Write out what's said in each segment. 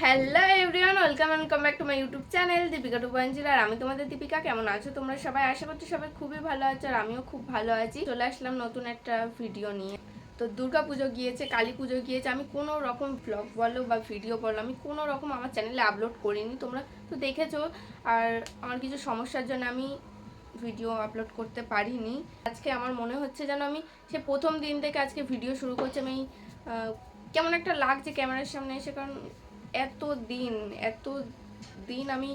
Hello everyone welcome and come back to my YouTube channel Deepika two point আর আমি তোমাদের দীপিকা, কেমন আছো তোমরা সবাই? আশা করছি সবাই খুবই ভালো আছো আর আমিও খুব ভালো আছি। চলে আসলাম নতুন একটা ভিডিও নিয়ে। তো দুর্গা পুজো গিয়েছে, কালী পুজো গিয়েছে, আমি কোনো রকম ব্লগ বলো বা ভিডিও বলো, আমি কোনো রকম আমার চ্যানেলে আপলোড করিনি, তোমরা তো দেখেছ। আর আমার কিছু সমস্যার জন্য আমি ভিডিও আপলোড করতে পারিনি। আজকে আমার মনে হচ্ছে যেন আমি সে প্রথম দিন থেকে আজকে ভিডিও শুরু করছি, আমি কেমন একটা লাগছে ক্যামেরার সামনে এসে, কারণ এত দিন এত দিন আমি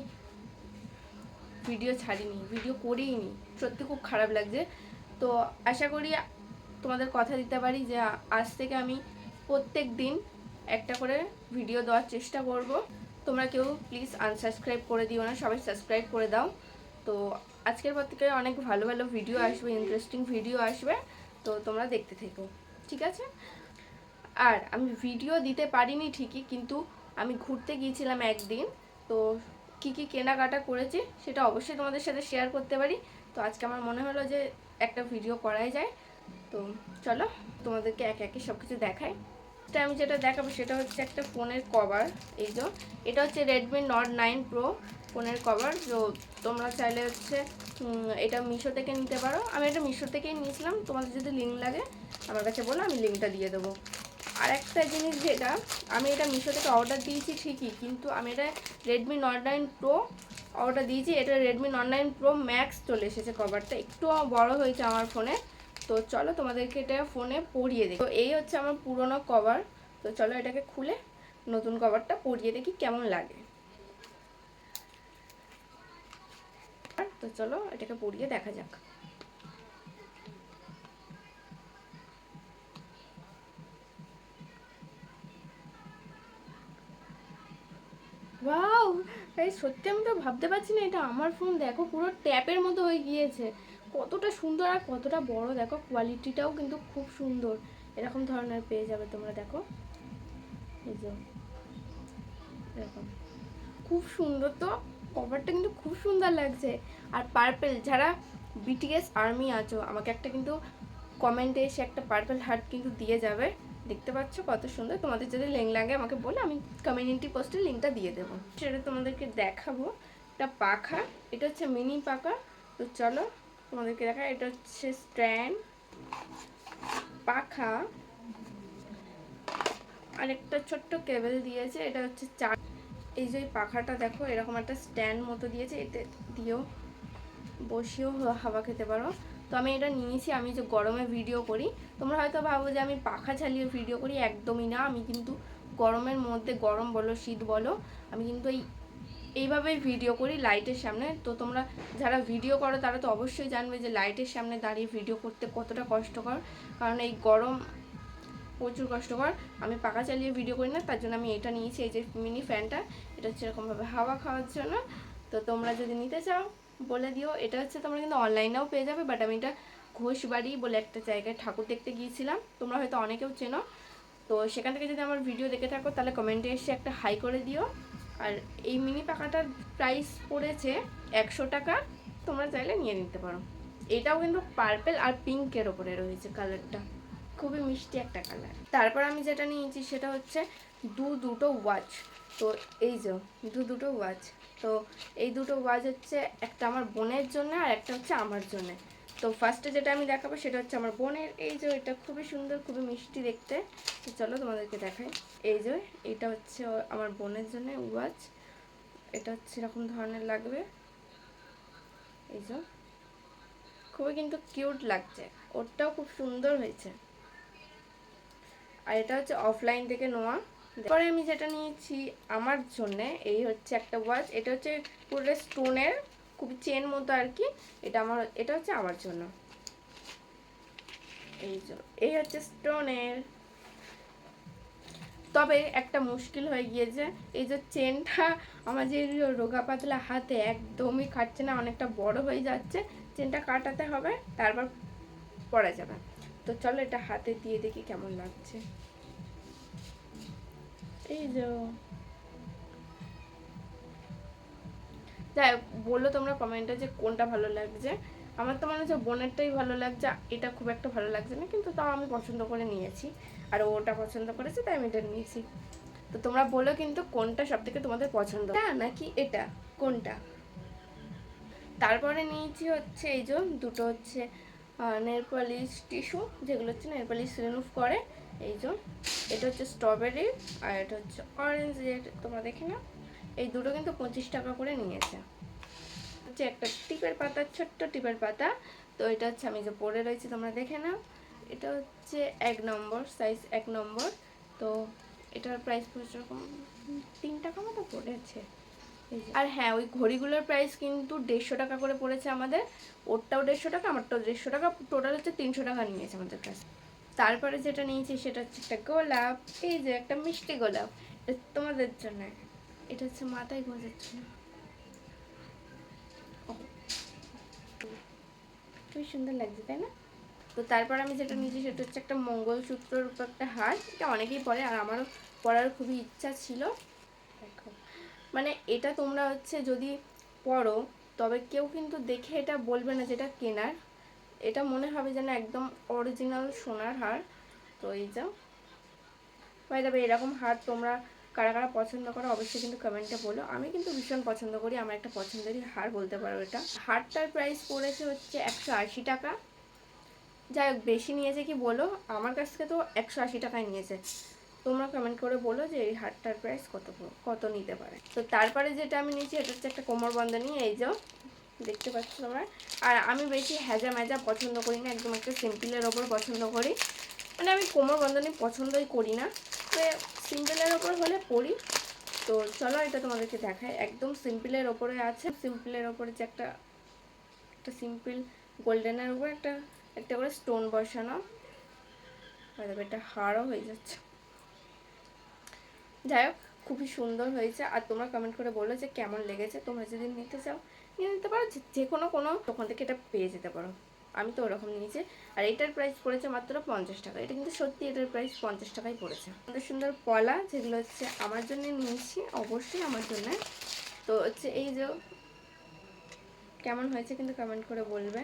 ভিডিও ছাড়িনি, ভিডিও করিনি সত্যি খুব খারাপ লাগছে। তো আশা করি তোমাদের কথা দিতে পারি যে আজ থেকে আমি প্রত্যেক দিন একটা করে ভিডিও দেওয়ার চেষ্টা করব। তোমরা কেউ প্লিজ আনসাবস্ক্রাইব করে দিও না, সবাই সাবস্ক্রাইব করে দাও। তো আজকের পর থেকে অনেক ভালো ভালো ভিডিও আসবে ইন্টারেস্টিং ভিডিও আসবে। তো তোমরা দেখতে থেকো, ঠিক আছে? আর আমি ভিডিও দিতে পারিনি ঠিকই, কিন্তু আমি ঘুরতে গিয়েছিলাম একদিন, তো কি কি কেনাকাটা করেছি সেটা অবশ্যই তোমাদের সাথে শেয়ার করতে পারি। তো আজকে আমার মনে হলো যে একটা ভিডিও করাই যায়। তো চলো তোমাদেরকে এক একে সব কিছু দেখাই। তো আমি যেটা দেখাবো সেটা হচ্ছে একটা ফোনের কভার এই যে। এটা হচ্ছে রেডমি নট নাইন প্রো ফোনের কভার তো তোমরা চাইলে হচ্ছে এটা মিশো থেকে নিতে পারো। আমি এটা মিশো থেকেই নিয়েছিলাম। তোমাদের যদি লিঙ্ক লাগে, আমার কাছে বলো, আমি লিঙ্কটা দিয়ে দেবো। আর একটা জিনিস যেটা, আমি এটা মিশো থেকে অর্ডার দিয়েছি ঠিকই, কিন্তু আমি এটা Redmi note nine pro order দিয়েছি। এটা Redmi note nine pro max চলে এসেছে কভারটা একটু বড় হয়েছে আমার ফোনে। তো চলো তোমাদেরকে এটা ফোনে পরিয়ে দেখি। তো এই হচ্ছে আমার পুরনো কভার তো চলো এটাকে খুলে নতুন কভারটা পরিয়ে দেখি কেমন লাগে। তো চলো এটাকে পরিয়ে দেখা যাক। সত্যি আমি তো ভাবতে পারছি না, এটা আমার ফোন দেখো পুরো ট্যাপের মতো হয়ে গিয়েছে। কতটা সুন্দর আর কতটা বড়, দেখো কোয়ালিটিটাও কিন্তু খুব সুন্দর। এরকম ধরনের পেয়ে যাবে তোমরা, দেখো। এই যে এরকম খুব সুন্দর তো কভারটা কিন্তু খুব সুন্দর লাগছে। আর পার্পেল যারা বিটিএস আর্মি আছো, আমাকে একটা কিন্তু কমেন্টে এসে একটা পার্পেল হার্ট কিন্তু দিয়ে যাবে। দেখতে পাচ্ছ কত সুন্দর। তোমাদের যদি লিঙ্ক লাগে আমাকে বলে, আমি কমিউনিটি পোস্টে লিঙ্কটা দিয়ে দেবো। সেটা তোমাদেরকে দেখাবো। একটা পাখা, এটা হচ্ছে মিনি পাখা। তো চলো তোমাদেরকে দেখা এটা হচ্ছে স্ট্যান্ড পাখা। আর একটা ছোট্ট কেবল দিয়েছে, এটা হচ্ছে চার এই যে পাখাটা দেখো, এরকম একটা স্ট্যান্ড মতো দিয়েছে, এতে দিয়েও বসেও হাওয়া খেতে পারো। তো আমি এটা নিয়েছি, আমি যে গরমে ভিডিও করি। তোমরা হয়তো ভাবো যে আমি পাখা চালিয়ে ভিডিও করি, একদমই না। আমি কিন্তু গরমের মধ্যে গরম বলো, শীত বলো, আমি কিন্তু এই, এইভাবেই ভিডিও করি লাইটের সামনে। তো তোমরা যারা ভিডিও করো, তারা তো অবশ্যই জানবে যে লাইটের সামনে দাঁড়িয়ে ভিডিও করতে কতটা কষ্টকর। কারণ এই গরম প্রচুর কষ্টকর। আমি পাখা চালিয়ে ভিডিও করি না, তার জন্য আমি এটা নিয়েছি, এই যে মিনি ফ্যানটা এটা হচ্ছে এরকমভাবে হাওয়া খাওয়ার জন্য। তো তোমরা যদি নিতে চাও বলে দিও। এটা হচ্ছে তোমরা কিন্তু অনলাইনেও পেয়ে যাবে বাট আমি এটা ঘোষবাড়ি বলে একটা জায়গায় ঠাকুর দেখতে গিয়েছিলাম। তোমরা হয়তো অনেকেও চেনো। তো সেখান থেকে যদি আমার ভিডিও দেখে থাকো, তাহলে কমেন্টে এসে একটা হাই করে দিও। আর এই মিনি পাখাটার প্রাইস পড়েছে একশো টাকা, তোমরা চাইলে নিয়ে নিতে পারো। এটাও কিন্তু পার্পেল আর পিঙ্কের ওপরে রয়েছে কালারটা খুবই মিষ্টি একটা কালার তারপর আমি যেটা নিয়েছি সেটা হচ্ছে দু দুটো ওয়াচ তো এই যে, দু দুটো ওয়াচ তো এই দুটো ওয়াচ হচ্ছে একটা আমার বোনের জন্য আর একটা হচ্ছে আমার জন্য। তো ফার্স্টে যেটা আমি দেখাবো সেটা হচ্ছে আমার বোনের। এই যে এটা খুবই সুন্দর, খুবই মিষ্টি দেখতে। তো চলো তোমাদেরকে দেখাই। এই যে এটা হচ্ছে আমার বোনের জন্য ওয়াচ এটা হচ্ছে এরকম ধরনের লাগবে। এই যে খুবই কিন্তু কিউট লাগছে। ওরটাও খুব সুন্দর হয়েছে। আর এটা হচ্ছে অফলাইন থেকে নেওয়া। পরে আমি যেটা নিয়েছি আমার জন্যে, এই হচ্ছে একটা ওয়াচ এটা হচ্ছে পুরো স্টোনের খুব চেন মতো আর কি। এটা আমার, এটা হচ্ছে আমার জন্য। এই এই হচ্ছে স্টোনের। তবে একটা মুশকিল হয়ে গিয়েছে, এই যে চেনটা আমার যে রোগা পাতলা হাতে একদমই কাটছে না, অনেকটা বড় হয়ে যাচ্ছে। চেনটা কাটাতে হবে, তারপর পরা যাবে। তো চলো এটা হাতে দিয়ে দেখি কেমন লাগছে। এই যে যাই বলল তোমরা কমেন্টে যে কোনটা ভালো লাগছে। আমার তো মনে হচ্ছে বোনেরটাই ভালো লাগছে এটা খুব একটা ভালো লাগছে না কিন্তু তাও আমি পছন্দ করে নিয়েছি। আর ওটা পছন্দ করেছে তাই আমি এটা নিয়েছি। তো তোমরা বলো কিন্তু কোনটা সব থেকে তোমাদের পছন্দ? নাকি এটা? কোনটা? তারপরে নিয়েছি হচ্ছে এই যে দুটো হচ্ছে নেল পলিশ টিস্যু, যেগুলো হচ্ছে নেল পলিশ রিমুভ করে, এই যে, এটা হচ্ছে স্ট্রবেরি আর এটা হচ্ছে অরেঞ্জ রেড, তোমরা দেখে না এই দুটো কিন্তু পঁচিশ টাকা করে নিয়েছে। হচ্ছে একটা টিপের পাতা, ছোট্ট টিপের পাতা। তো এটা হচ্ছে আমি যে পরে রয়েছি, তোমরা দেখে নাও। এটা হচ্ছে এক নম্বর সাইজ এক নম্বর। তো এটার প্রাইস এরকম তিন টাকা মতো পড়েছে। আর হ্যাঁ ওই ঘড়িগুলোর প্রাইস কিন্তু দেড়শো টাকা করে পড়েছে আমাদের। ওরটাও দেড়শো টাকা, আমারটাও দেড়শো টাকা। টোটাল হচ্ছে তিনশো টাকা নিয়েছে আমাদের কাছে তারপরে যেটা নিয়েছি সেটা হচ্ছে একটা গোলাপ। এই যে একটা মিষ্টি গোলাপ। এটা তোমাদের জন্য। এটা হচ্ছে মাথায় গোজার জন্য। খুবই সুন্দর লাগছে, তাই না? তো তারপর আমি যেটা নিয়েছি সেটা হচ্ছে একটা মঙ্গলসূত্রের উপর একটা হার। এটা অনেকেই পরে, আর আমারও পরার খুবই ইচ্ছা ছিল। দেখো। মানে এটা তোমরা হচ্ছে যদি পড়ো, তবে কেউ কিন্তু দেখে এটা বলবে না যেটা কেনার। এটা মনে হবে যেন একদম অরিজিনাল সোনার হার। তো এই যা বাই তবে এরকম হার তোমরা কারা কারা পছন্দ করো অবশ্যই কিন্তু কমেন্টে বলো। আমি কিন্তু ভীষণ পছন্দ করি, আমার একটা পছন্দেরই হার বলতে পারো এটা। হারটার প্রাইস পড়েছে হচ্ছে একশো আশি টাকা। যাই হোক, বেশি নিয়েছে কি বলো? আমার কাছ থেকে তো একশো আশি টাকায় নিয়েছে। তোমরা কমেন্ট করে বলো যে এই হারটার প্রাইস কত কত নিতে পারে। তো তারপরে যেটা আমি নিয়েছি, এটা হচ্ছে একটা কোমর বন্ধনী, এই যে দেখতে পাচ্ছ তোমরা। আর আমি বেশি হ্যাজা ম্যাজা পছন্দ করি না, একদম একটা সিম্পলের ওপর পছন্দ করি। মানে আমি কোমর বন্ধনী পছন্দই করি না। তো সিম্পলের ওপর হলে পড়ি। তো চলো এটা তোমাদেরকে দেখায় একদম সিম্পলের ওপরে আছে। সিম্পলের ওপরে যে একটা একটা সিম্পল গোল্ডেনের উপর একটা একটা করে স্টোন বসানো। এটা হারও হয়ে যাচ্ছে। যাই হোক, খুবই সুন্দর হয়েছে। আর তোমরা কমেন্ট করে বলো যে কেমন লেগেছে। তোমরা যদি নিতে চাও, নিয়ে নিতে পারো। যে- কোনো কোনো দোকান থেকে এটা পেয়ে যেতে পারো। আমি তো ওরকম নিয়েছি। আর এটার প্রাইস পড়েছে মাত্র পঞ্চাশ টাকা। এটা কিন্তু সত্যি এটার প্রাইস পঞ্চাশ টাকাই পড়েছে। সুন্দর সুন্দর পলা যেগুলো হচ্ছে আমার জন্য নিয়েছি, অবশ্যই আমার জন্য। তো হচ্ছে এই যে, কেমন হয়েছে কিন্তু কমেন্ট করে বলবে।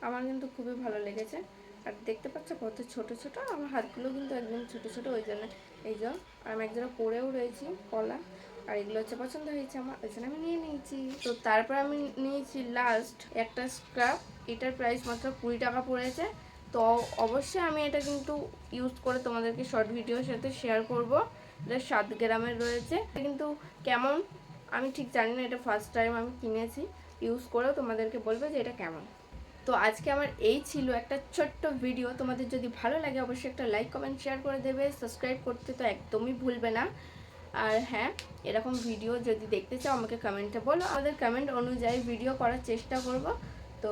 আমার কিন্তু খুবই ভালো লেগেছে। আর দেখতে পাচ্ছ কত ছোট ছোট। আমার হাতগুলো কিন্তু একদম ছোট ছোট, ওই জন্য এই যে, আর আমি একজোড়া পরেও রয়েছি, কলা। আর এগুলো হচ্ছে পছন্দ হয়েছে আমার, ওই জন্য আমি নিয়ে নিয়েছি। তো তারপর আমি নিয়েছি লাস্ট একটা স্ক্রাব এটার প্রাইস মাত্র কুড়ি টাকা পড়েছে। তো অবশ্যই আমি এটা কিন্তু ইউজ করে তোমাদেরকে শর্ট ভিডিওর সাথে শেয়ার করব। এটা সাত গ্রামের রয়েছে। কিন্তু কেমন? আমি ঠিক জানি না, এটা ফার্স্ট টাইম আমি কিনেছি। ইউজ করেও তোমাদেরকে বলবে যে এটা কেমন। তো আজকে আমার এই ছিল একটা ছোট্ট ভিডিও তোমাদের যদি ভালো লাগে অবশ্যই একটা লাইক কমেন্ট শেয়ার করে দেবে। সাবস্ক্রাইব করতে তো একদমই ভুলবে না। আর হ্যাঁ এরকম ভিডিও যদি দেখতে চাও, আমাকে কমেন্টে বলো। আমাদের কমেন্ট অনুযায়ী ভিডিও করার চেষ্টা করব। তো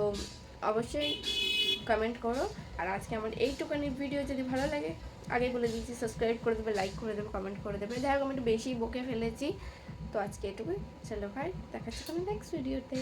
অবশ্যই কমেন্ট করো। আর আজকে আমার এইটুকানি ভিডিও যদি ভালো লাগে, আগে বলে দিয়েছি সাবস্ক্রাইব করে দেবে লাইক করে দেবে কমেন্ট করে দেবে। দেখো, আমি একটু বেশি বকে ফেলেছি। তো আজকে এটুকুই। চলো ভাই দেখাচ্ছি কোনো নেক্সট ভিডিওতে